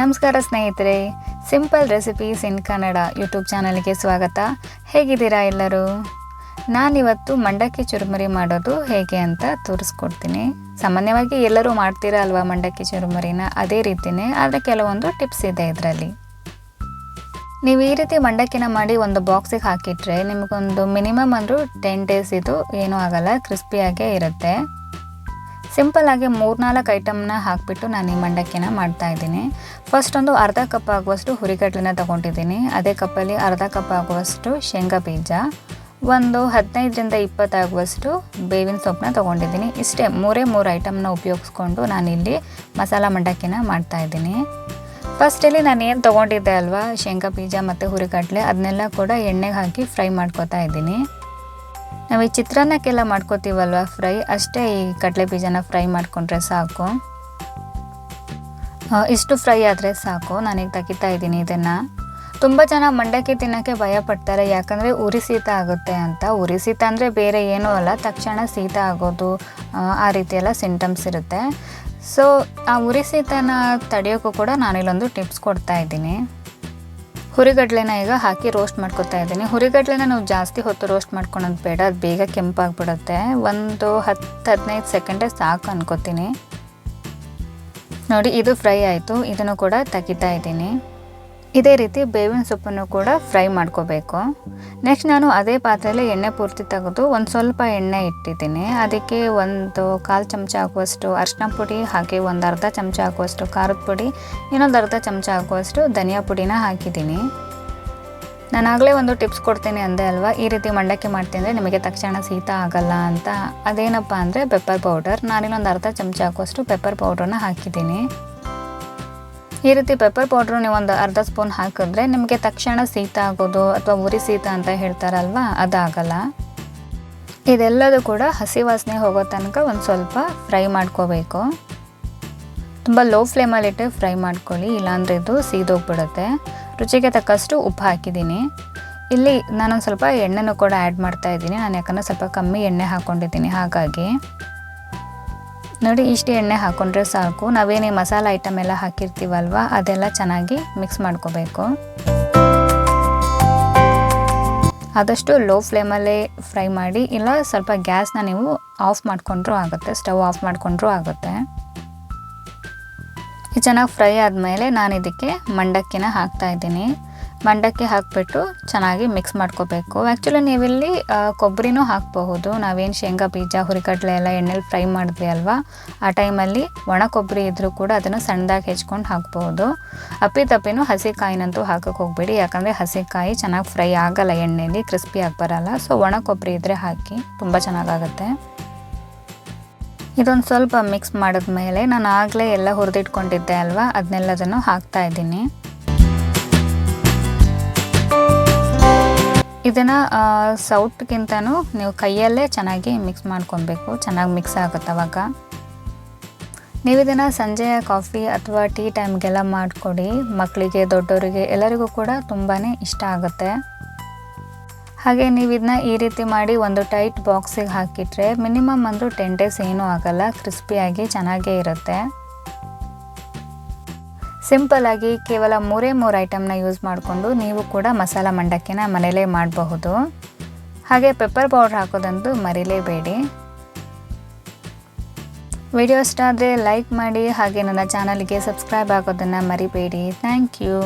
ನಮಸ್ಕಾರ ಸ್ನೇಹಿತರೆ simple recipes in Kannada YouTube ಚಾನಲ್ಗೆ ಸ್ವಾಗತ. ಹೇಗಿದ್ದೀರಾ ಎಲ್ಲರೂ? ನಾನಿವತ್ತು ಮಂಡಕ್ಕಿ ಚುರುಮುರಿ ಮಾಡೋದು ಹೇಗೆ ಅಂತ ತೋರಿಸ್ಕೊಡ್ತೀನಿ. ಸಾಮಾನ್ಯವಾಗಿ ಎಲ್ಲರೂ ಮಾಡ್ತೀರಾ ಅಲ್ವಾ ಮಂಡಕ್ಕಿ ಚುರುಮುರಿನ? ಅದೇ ರೀತಿನೇ ಆದರೆ ಕೆಲವೊಂದು ಟಿಪ್ಸ್ ಇದೆ ಇದರಲ್ಲಿ. ನೀವು ಈ ರೀತಿ ಮಂಡಕ್ಕಿನ ಮಾಡಿ ಒಂದು ಬಾಕ್ಸಿಗೆ ಹಾಕಿಟ್ರೆ ನಿಮಗೊಂದು ಮಿನಿಮಮ್ ಅಂದರೂ ಟೆನ್ ಡೇಸ್ ಇದು ಏನೂ ಆಗಲ್ಲ ಕ್ರಿಸ್ಪಿಯಾಗೇ ಇರುತ್ತೆ. ಸಿಂಪಲ್ ಆಗಿ ಮೂರ್ನಾಲ್ಕು ಐಟಮ್ನ ಹಾಕಿಬಿಟ್ಟು ನಾನು ಈ ಮಂಡಕ್ಕಿನ ಮಾಡ್ತಾ ಇದ್ದೀನಿ. ಫಸ್ಟ್ ಒಂದು ಅರ್ಧ ಕಪ್ ಆಗುವಷ್ಟು ಹುರಿಗಡ್ಲಿನ ತೊಗೊಂಡಿದ್ದೀನಿ. ಅದೇ ಕಪ್ಪಲ್ಲಿ ಅರ್ಧ ಕಪ್ ಆಗುವಷ್ಟು ಶೇಂಗಾ ಬೀಜ. ಒಂದು ಹದಿನೈದರಿಂದ ಇಪ್ಪತ್ತಾಗುವಷ್ಟು ಬೇವಿನ ಸೊಪ್ಪನ್ನ ತೊಗೊಂಡಿದ್ದೀನಿ. ಇಷ್ಟೇ ಮೂರೇ ಮೂರು ಐಟಮ್ನ ಉಪಯೋಗಿಸ್ಕೊಂಡು ನಾನಿಲ್ಲಿ ಮಸಾಲ ಮಂಡಕ್ಕಿನ ಮಾಡ್ತಾ ಇದ್ದೀನಿ. ಫಸ್ಟಲ್ಲಿ ನಾನು ಏನು ತೊಗೊಂಡಿದ್ದೆ ಅಲ್ವಾ? ಶೇಂಗಾ ಬೀಜ ಮತ್ತು ಹುರಿಗಡ್ಲೆ ಅದನ್ನೆಲ್ಲ ಕೂಡ ಎಣ್ಣೆಗೆ ಹಾಕಿ ಫ್ರೈ ಮಾಡ್ಕೊತಾ ಇದ್ದೀನಿ. ನಾವು ಈ ಚಿತ್ರಾನ್ನಕ್ಕೆಲ್ಲ ಮಾಡ್ಕೋತೀವಲ್ವ ಫ್ರೈ? ಅಷ್ಟೇ ಈ ಕಡಲೆ ಬೀಜನ ಫ್ರೈ ಮಾಡಿಕೊಂಡ್ರೆ ಸಾಕು. ಇಷ್ಟು ಫ್ರೈ ಆದರೆ ಸಾಕು. ನಾನೀಗ ತೆಗಿತಾ ಇದ್ದೀನಿ ಇದನ್ನು. ತುಂಬ ಜನ ಮಂಡಕ್ಕಿ ತಿನ್ನೋಕ್ಕೆ ಭಯ ಪಡ್ತಾರೆ. ಯಾಕಂದರೆ ಉರಿ ಶೀತ ಆಗುತ್ತೆ ಅಂತ. ಉರಿ ಶೀತ ಅಂದರೆ ಬೇರೆ ಏನೂ ಅಲ್ಲ. ತಕ್ಷಣ ಶೀತ ಆಗೋದು ಆ, ರೀತಿಯೆಲ್ಲ ಸಿಂಟಮ್ಸ್ ಇರುತ್ತೆ. ಸೊ ಆ ಉರಿ ಶೀತನ ತಡೆಯೋಕ್ಕೂ ಕೂಡ ನಾನಿಲ್ಲೊಂದು ಟಿಪ್ಸ್ ಕೊಡ್ತಾ ಇದ್ದೀನಿ. ಹುರಿಗಡ್ಲೆನ ಈಗ ಹಾಕಿ ರೋಸ್ಟ್ ಮಾಡ್ಕೊತಾ ಇದ್ದೀನಿ. ಹುರಿಗಡ್ಲೆನ ನಾವು ಜಾಸ್ತಿ ಹೊತ್ತು ರೋಸ್ಟ್ ಮಾಡ್ಕೊಳೋದು ಬೇಡ. ಅದು ಬೇಗ ಕೆಂಪಾಗ್ಬಿಡುತ್ತೆ. ಒಂದು ಹತ್ತು ಹದಿನೈದು ಸೆಕೆಂಡೇ ಸಾಕು ಅನ್ಕೋತೀನಿ. ನೋಡಿ, ಇದು ಫ್ರೈ ಆಯಿತು. ಇದನ್ನು ಕೂಡ ತೆಗಿತಾ ಇದ್ದೀನಿ. ಇದೇ ರೀತಿ ಬೇವಿನ ಸೊಪ್ಪನ್ನು ಕೂಡ ಫ್ರೈ ಮಾಡ್ಕೋಬೇಕು. ನೆಕ್ಸ್ಟ್ ನಾನು ಅದೇ ಪಾತ್ರೆಯಲ್ಲಿ ಎಣ್ಣೆ ಪೂರ್ತಿ ತೆಗೆದು ಒಂದು ಸ್ವಲ್ಪ ಎಣ್ಣೆ ಇಟ್ಟಿದ್ದೀನಿ. ಅದಕ್ಕೆ ಒಂದು ಕಾಲು ಚಮಚ ಹಾಕುವಷ್ಟು ಅರಿಶಿನ ಪುಡಿ ಹಾಕಿ ಒಂದು ಅರ್ಧ ಚಮಚ ಹಾಕುವಷ್ಟು ಖಾರದ ಪುಡಿ, ಇನ್ನೊಂದು ಅರ್ಧ ಚಮಚ ಹಾಕುವಷ್ಟು ಧನಿಯಾ ಪುಡಿನ ಹಾಕಿದ್ದೀನಿ. ನಾನು ಆಗಲೇ ಒಂದು ಟಿಪ್ಸ್ ಕೊಡ್ತೀನಿ ಅಂದೆ ಅಲ್ವಾ? ಈ ರೀತಿ ಮಂಡಕ್ಕಿ ಮಾಡ್ತಿದ್ರೆ ನಿಮಗೆ ತಕ್ಷಣ ಶೀತ ಆಗಲ್ಲ ಅಂತ. ಅದೇನಪ್ಪ ಅಂದರೆ ಪೆಪ್ಪರ್ ಪೌಡರ್ ನಾನಿನ್ನೊಂದು ಅರ್ಧ ಚಮಚ ಹಾಕುವಷ್ಟು ಪೆಪ್ಪರ್ ಪೌಡ್ರನ್ನ ಹಾಕಿದ್ದೀನಿ. ಈ ರೀತಿ ಪೆಪ್ಪರ್ ಪೌಡ್ರು ನೀವು ಒಂದು ಅರ್ಧ ಸ್ಪೂನ್ ಹಾಕಿದ್ರೆ ನಿಮಗೆ ತಕ್ಷಣ ಶೀತ ಆಗೋದು ಅಥವಾ ಉರಿ ಸೀತ ಅಂತ ಹೇಳ್ತಾರಲ್ವಾ, ಅದಾಗಲ್ಲ. ಇದೆಲ್ಲದೂ ಕೂಡ ಹಸಿ ವಾಸನೆ ಹೋಗೋ ತನಕ ಒಂದು ಸ್ವಲ್ಪ ಫ್ರೈ ಮಾಡ್ಕೋಬೇಕು. ತುಂಬ ಲೋ ಫ್ಲೇಮಲ್ಲಿಟ್ಟು ಫ್ರೈ ಮಾಡ್ಕೊಳ್ಳಿ, ಇಲ್ಲಾಂದರೆ ಇದು ಸೀದೋಗ್ಬಿಡುತ್ತೆ. ರುಚಿಗೆ ತಕ್ಕಷ್ಟು ಉಪ್ಪು ಹಾಕಿದ್ದೀನಿ. ಇಲ್ಲಿ ನಾನೊಂದು ಸ್ವಲ್ಪ ಎಣ್ಣೆನೂ ಕೂಡ ಆ್ಯಡ್ ಮಾಡ್ತಾ ಇದ್ದೀನಿ. ನಾನು ಯಾಕಂದರೆ ಸ್ವಲ್ಪ ಕಮ್ಮಿ ಎಣ್ಣೆ ಹಾಕ್ಕೊಂಡಿದ್ದೀನಿ ಹಾಗಾಗಿ. ನೋಡಿ, ಇಷ್ಟು ಎಣ್ಣೆ ಹಾಕೊಂಡ್ರೆ ಸಾಕು. ನಾವೇನೇ ಮಸಾಲ ಐಟಮ್ ಎಲ್ಲ ಹಾಕಿರ್ತೀವಲ್ವ, ಅದೆಲ್ಲ ಚೆನ್ನಾಗಿ ಮಿಕ್ಸ್ ಮಾಡ್ಕೋಬೇಕು. ಆದಷ್ಟು ಲೋ ಫ್ಲೇಮಲ್ಲೇ ಫ್ರೈ ಮಾಡಿ, ಇಲ್ಲ ಸ್ವಲ್ಪ ಗ್ಯಾಸ್ನ ನೀವು ಆಫ್ ಮಾಡಿಕೊಂಡ್ರೂ ಆಗುತ್ತೆ ಸ್ಟವ್ ಆಫ್ ಮಾಡಿಕೊಂಡ್ರೂ ಆಗುತ್ತೆ. ಚೆನ್ನಾಗಿ ಫ್ರೈ ಆದಮೇಲೆ ನಾನು ಇದಕ್ಕೆ ಮಂಡಕ್ಕಿನ ಹಾಕ್ತಾ ಇದ್ದೀನಿ. ಮಂಡಕ್ಕಿ ಹಾಕಿಬಿಟ್ಟು ಚೆನ್ನಾಗಿ ಮಿಕ್ಸ್ ಮಾಡ್ಕೋಬೇಕು. ಆ್ಯಕ್ಚುಲಿ ನೀವಿಲ್ಲಿ ಕೊಬ್ಬರಿನೂ ಹಾಕಬಹುದು. ನಾವೇನು ಶೇಂಗಾ, ಬೀಜ ಹುರಿಕಡಲೆ ಎಲ್ಲ ಎಣ್ಣೆಲಿ ಫ್ರೈ ಮಾಡಿದ್ವಿ ಅಲ್ವಾ? ಆ ಟೈಮಲ್ಲಿ ಒಣ ಕೊಬ್ಬರಿ ಇದ್ದರೂ ಕೂಡ ಅದನ್ನು ಸಣ್ಣದಾಗಿ ಹೆಚ್ಕೊಂಡು ಹಾಕ್ಬೋದು ಅಪ್ಪಿ ತಪ್ಪಿನೂ ಹಸಿಕಾಯಿನಂತೂ ಹಾಕಕ್ಕೆ ಹೋಗ್ಬೇಡಿ. ಯಾಕಂದರೆ ಹಸಿಕಾಯಿ ಚೆನ್ನಾಗಿ ಫ್ರೈ ಆಗಲ್ಲ ಎಣ್ಣೆಯಲ್ಲಿ ಕ್ರಿಸ್ಪಿ ಆಗಿ ಬರಲ್ಲ. ಸೊ ಒಣ ಕೊಬ್ಬರಿ ಇದ್ದರೆ ಹಾಕಿ ತುಂಬ ಚೆನ್ನಾಗಾಗುತ್ತೆ. ಇದೊಂದು ಸ್ವಲ್ಪ ಮಿಕ್ಸ್ ಮಾಡಿದ್ಮೇಲೆ ನಾನು ಆಗಲೇ ಎಲ್ಲ ಹುರಿದಿಟ್ಕೊಂಡಿದ್ದೆ ಅಲ್ವಾ? ಅದನ್ನೆಲ್ಲದನ್ನು ಹಾಕ್ತಾ ಇದ್ದೀನಿ. ಇದನ್ನು ಸೌಟ್ಗಿಂತನೂ ನೀವು ಕೈಯಲ್ಲೇ ಚೆನ್ನಾಗಿ ಮಿಕ್ಸ್ ಮಾಡ್ಕೊಬೇಕು. ಚೆನ್ನಾಗಿ ಮಿಕ್ಸ್ ಆಗುತ್ತೆ ಅವಾಗ. ನೀವು ಇದನ್ನು ಸಂಜೆಯ ಕಾಫಿ ಅಥವಾ ಟೀ ಟೈಮ್ಗೆಲ್ಲ ಮಾಡಿಕೊಡಿ. ಮಕ್ಕಳಿಗೆ ದೊಡ್ಡವರಿಗೆ ಎಲ್ಲರಿಗೂ ಕೂಡ ತುಂಬಾ ಇಷ್ಟ ಆಗುತ್ತೆ. ಹಾಗೆ ನೀವು ಇದನ್ನ ಈ ರೀತಿ ಮಾಡಿ ಒಂದು ಟೈಟ್ ಬಾಕ್ಸಿಗೆ ಹಾಕಿಟ್ರೆ ಮಿನಿಮಮ್ ಅಂದರೂ ಟೆನ್ ಡೇಸ್ ಏನೂ ಆಗಲ್ಲ. ಕ್ರಿಸ್ಪಿಯಾಗಿ ಚೆನ್ನಾಗೇ ಇರುತ್ತೆ. ಸಿಂಪಲ್ ಆಗಿ ಕೇವಲ ಮೂರೇ ಮೂರು ಐಟಮ್ನ ಯೂಸ್ ಮಾಡಿಕೊಂಡು ನೀವು ಕೂಡ ಮಸಾಲ ಮಂಡಕ್ಕಿನ ಮನೇಲೇ ಮಾಡಬಹುದು. ಹಾಗೆ ಪೆಪ್ಪರ್ ಪೌಡ್ರ್ ಹಾಕೋದಂತೂ ಮರಿಲೇಬೇಡಿ. ವಿಡಿಯೋ ಇಷ್ಟ ಆದರೆ ಲೈಕ್ ಮಾಡಿ ಹಾಗೆ ನನ್ನ ಚಾನಲ್ಗೆ ಸಬ್ಸ್ಕ್ರೈಬ್ ಆಗೋದನ್ನು ಮರಿಬೇಡಿ. Thank you